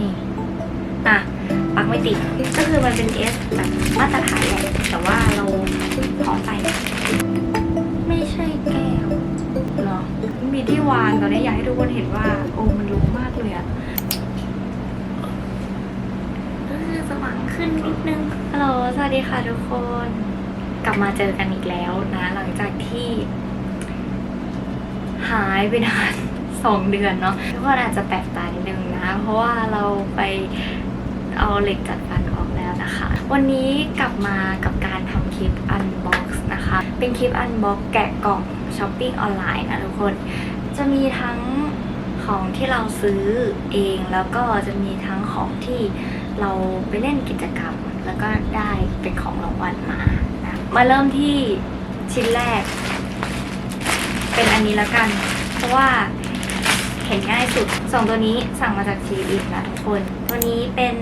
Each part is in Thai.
นี่ อะปักไม่ติด ก็คือมันเป็น S แบบมาตรฐานแหละ แต่ว่าเราขอใส่ไม่ใช่แก้วเหรอ มีที่วางตอนนี้อยากให้ทุกคนเห็นว่า โอ้มันรู้มากเลยอะสว่างขึ้นนิดนึง ฮัลโหล สวัสดีค่ะทุกคน กลับมาเจอกันอีกแล้วนะ หลังจากที่ หายไปนาน สองเดือนเนาะทุกคนอาจจะแปลกตานิดนึงนะ เพราะว่าเราไปเอาเหล็กจัดฟันออกแล้วนะคะ วันนี้กลับมากับการทำคลิป unbox นะคะ เป็นคลิป unbox แกะกล่องช้อปปิ้งออนไลน์นะทุกคน จะมีทั้งของที่เราซื้อเองแล้วก็จะมีทั้งของที่เราไปเล่นกิจกรรม แล้วก็ได้เป็นของรางวัลมานะมาเริ่มที่ชิ้นแรก เป็นอันนี้แล้วกัน เพราะว่า เห็นง่ายสุดสองตัวนี้สั่งมาจากชีอินนะทุกคน ตัวนี้เป็น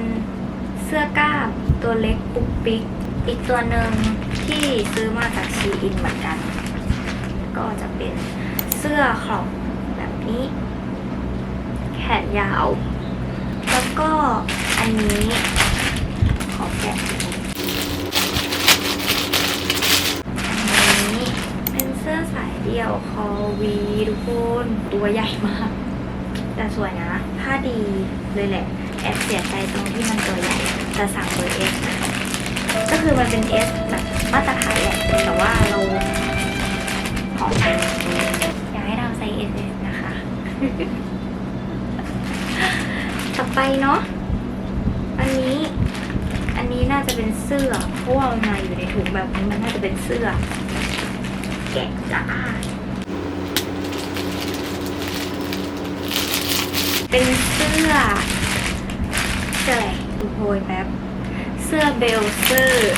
เสื้อกล้ามตัวเล็กปุ๊กปิ๊กอีกตัวหนึ่งที่ซื้อมาจากชีอินเหมือนกัน ก็จะเป็นเสื้อครอปแบบนี้ แขนยาว แล้วก็อันนี้ขอแกะอันนี้เป็นเสื้อสายเดี่ยวคอวีทุกคนตัวใหญ่มาก แต่สวยนะ ผ้าดีเลยแหละ แอบเสียใจตรงที่มันตัวใหญ่แต่สั่งเบอร์เอสนะก็คือมันเป็นเอสแบบมาตรฐานแหละ แต่ว่าเราขอไปอยากให้เราใส่เอสนะคะ ต่อไปเนาะ อันนี้ อันนี้น่าจะเป็นเสื้อเพราะว่ามันมาอยู่ในถุงแบบนี้มันน่าจะเป็นเสื้อ แกะจ้า เป็นเสื้อเสื้ออะไรดูโพยแป๊บเสื้อเบลเซอร์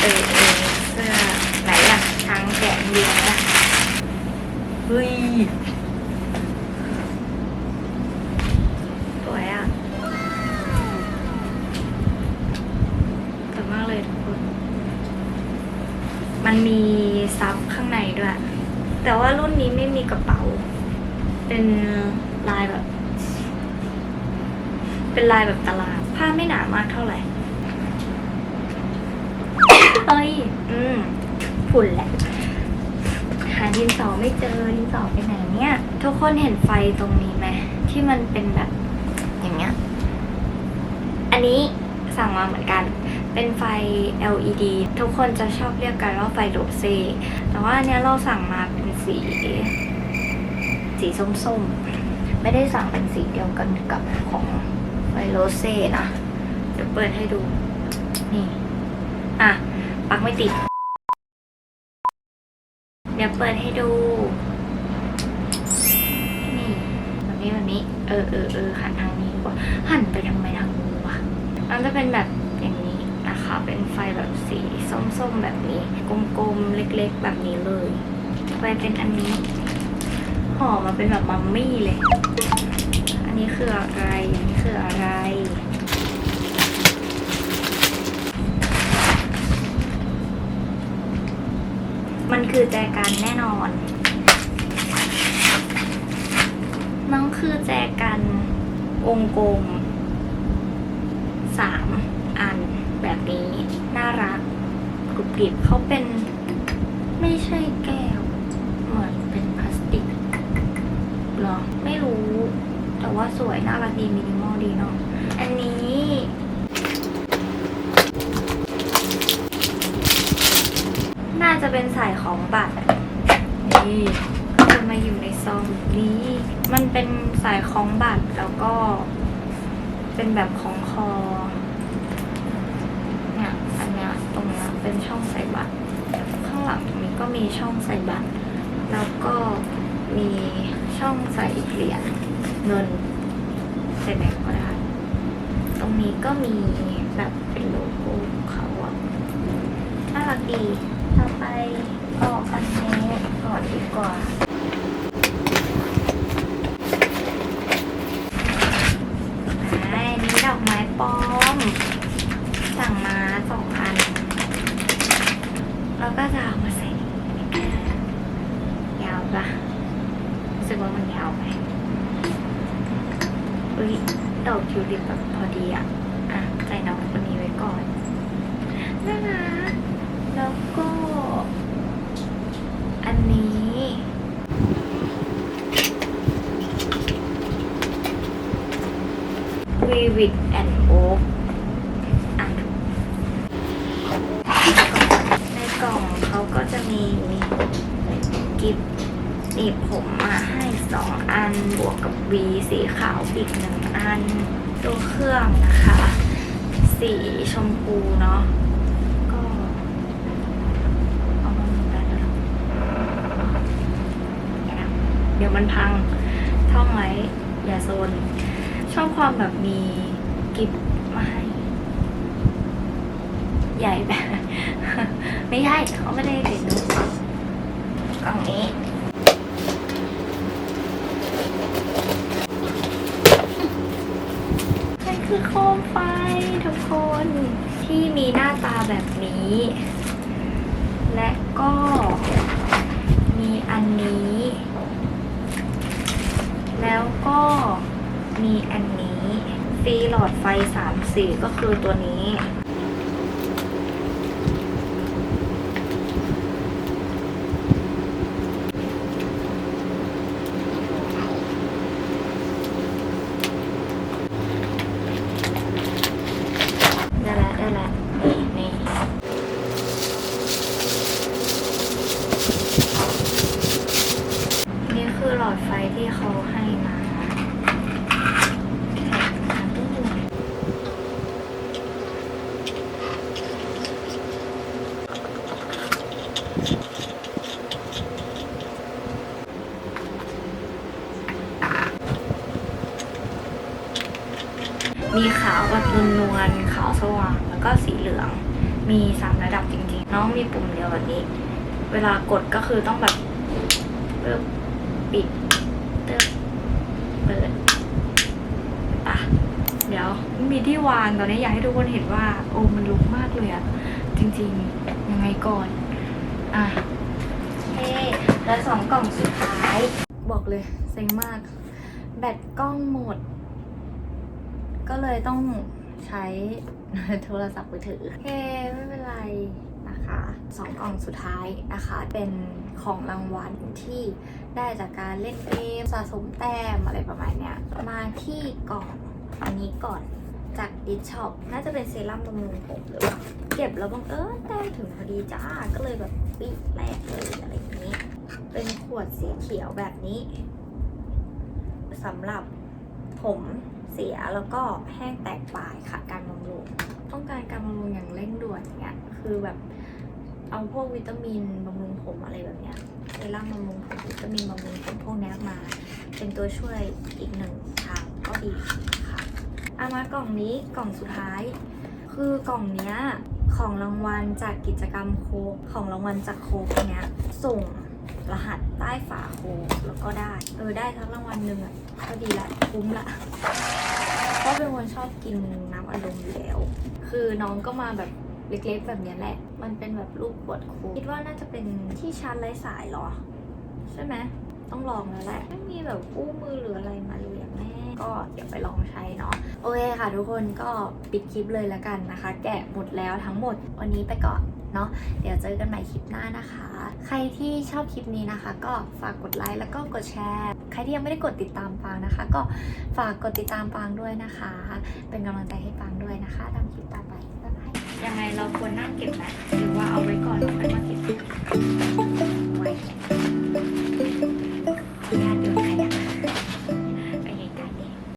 เออเออเสื้อไหนอะช้างแกะเรียงนะเฮ้ยสวยอะสวยมากเลยทุกคน มันมีซับข้างในด้วย แต่ว่ารุ่นนี้ไม่มีกระเป๋า เป็นลายแบบ เป็นลายแบบตารางผ้าไม่หนามากเท่าไหร่เอ้ย อืมผุ่นแหละ หาดินสอไม่เจอดินสอไปไหนเนี่ย ทุกคนเห็นไฟตรงนี้ไหมที่มันเป็นแบบอย่างเงี้ย อันนี้สั่งมาเหมือนกัน เป็นไฟ LED ทุกคนจะชอบเรียกกันว่าไฟโรเซแต่ว่าอันเนี้ยเราสั่งมาเป็นสี สีส้มๆ ไม่ได้สั่งเป็นสีเดียวกันกับของ ไฟโรเซ่นะเดี๋ยวเปิดให้ดู นี่ อะปักไม่ติด เดี๋ยวเปิดให้ดู นี่แบบนี้แบบนี้ เออเออเออหันทางนี้ดีกว่า หันไปทำไมทางนู้นวะมันจะเป็นแบบอย่างนี้นะคะ เป็นไฟแบบสีส้มๆแบบนี้ กลมๆ เล็กๆ แบบนี้เลยไปเป็นอันนี้ห่อมาเป็นแบบมัมมี่เลย อันนี้คืออะไรอันนี้คืออะไร มัน คือแจกันแน่นอน น้องคือแจกันองค์กลมสามอันแบบนี้ น่ารักกรุบกริบเขาเป็นไม่ใช่แก้ว เหมือนเป็นพลาสติกหรอ ไม่รู้ แต่ว่าสวยน่ารักดีมินิมอลดีเนาะอันนี้ น่า จะเป็นสายของบัตรนี่ก็จะมาอยู่ในซองนี้ มันเป็นสายของบัตรแล้วก็ เป็นแบบของคอเนี่ยอันเนี้ยตรงเนี้ยเป็นช่องใส่บัตรข้างหลังตรงนี้ก็มีช่องใส่บัตร แล้วก็มีช่องใส่เหรียญเงินใส่แบงก์ก็ได้ตรงนี้ก็มีแบบเป็นโลโก้ของเขาอะน่ารักดี ไปออกอันนี้ก่อนดีกว่า อันนี้ดอกไม้ปลอม สั่งมาสองอัน แล้วก็จะเอามาใส่ยาวปะรู้สึกว่ามันยาวไปอุ้ยดอกทิวลิปแบบพอดีอะ อะใส่น้องคนนี้ไว้ก่อนน่ารักแล้วก็ อันนี้ Vivid and Oak อะในกล่องเขาก็จะมีกิฟต์หนีบผมมาให้สองอันบวกกับวีสีขาวอีกหนึ่งอัน ตัวเครื่องนะคะ สีชมพูเนาะก็ เอามาหมดแล้วเหรอเดี๋ยวมันพังท่องไว้อย่าโซน ชอบความแบบมีกิฟมาให้ ใหญ่แบบ ไม่ใช่เขาไม่ได้ติดนุกกล่องนี้มันคือโคมไฟทุกคนที่มีหน้าตาแบบนี้ และก็มีอันนี้ แล้วก็มีอันนี้ฟรีหลอดไฟสามสีก็คือตัวนี้ได้แล้วได้แล้วนี่นี่นี่คือหลอดไฟที่เขาให้มาแท็กมาด้วย มีขาวแบบนวลๆขาวสว่างแล้วก็สีเหลือง มีสามระดับจริงๆ น้องมีปุ่มเดียวแบบนี้ เวลากดก็คือต้องแบบเปิดปิดเติมเปิดอะเดี๋ยวมีที่วางตอนนี้อยากให้ทุกคนเห็นว่าโอ้มันลุกมากเลยอะจริงๆยังไงก่อนอะเฮ้แล้วสองกล่องสุดท้าย บอกเลยเซ็งมาก แบตกล้องหมด ก็เลยต้องใช้โทรศัพท์มือถือโอเคไม่เป็นไรนะคะสองกล่องสุดท้ายนะคะ เป็นของรางวัลที่ได้จากการเล่นเกมสะสมแต้มอะไรประมาณเนี้ยมาที่กล่องอันนี้ก่อนจากดิชช็อปน่าจะเป็นเซรั่มบำรุงผมหรือว่าเก็บแล้วบังเอิญแต้มถึงพอดีจ้า ก็เลยแบบปิดแรกเลยอะไรอย่างนี้ เป็นขวดสีเขียวแบบนี้สำหรับผม เสียแล้วก็แห้งแตกปลายค่ะการบำรุงต้องการการบำรุงอย่างเร่งด่วนเนี่ยคือแบบเอาพวกวิตามินบำรุงผมอะไรแบบเนี้ยเซรั่มบำรุงผมวิตามินบำรุงผมพวกนี้มา เป็นตัวช่วยอีกหนึ่งทางก็ดีค่ะเอามากล่องนี้กล่องสุดท้าย คือกล่องเนี้ยของรางวัลจากกิจกรรมโคของรางวัลจากโคเนี้ยส่ง รหัสใต้ฝาโคกแล้วก็ได้ เออได้ทั้งรางวัลหนึ่งอะก็ดีละคุ้มละเพราะเป็นคนชอบกินน้ำอัดมอยู่แล้ว คือน้องก็มาแบบเล็กๆแบบนี้แหละ มันเป็นแบบรูปขวดโค้กคิดว่าน่าจะเป็นที่ชาร์จไร้สายหรอ ใช่ไหมต้องลองแล้วแหละ ไม่มีแบบกู้มือหรืออะไรมาเลยอแม่ก็เดี๋ยวไปลองใช้เนาะ โอเคค่ะทุกคนก็ปิดคลิปเลยแล้วกันนะคะ แกะหมดแล้วทั้งหมด วันนี้ไปก่อน เนาะเดี๋ยวเจอกันใหม่คลิปหน้านะคะ ใครที่ชอบคลิปนี้นะคะ ก็ฝากกดไลค์แล้วก็กดแชร์ ใครที่ยังไม่ได้กดติดตามปางนะคะ ก็ฝากกดติดตามปางด้วยนะคะ เป็นกำลังใจให้ปางด้วยนะคะตามคลิปต่อไปบ๊ายบายยังไงเราควรนั่งเก็บแบบหรือว่าเอาไว้ก่อนก็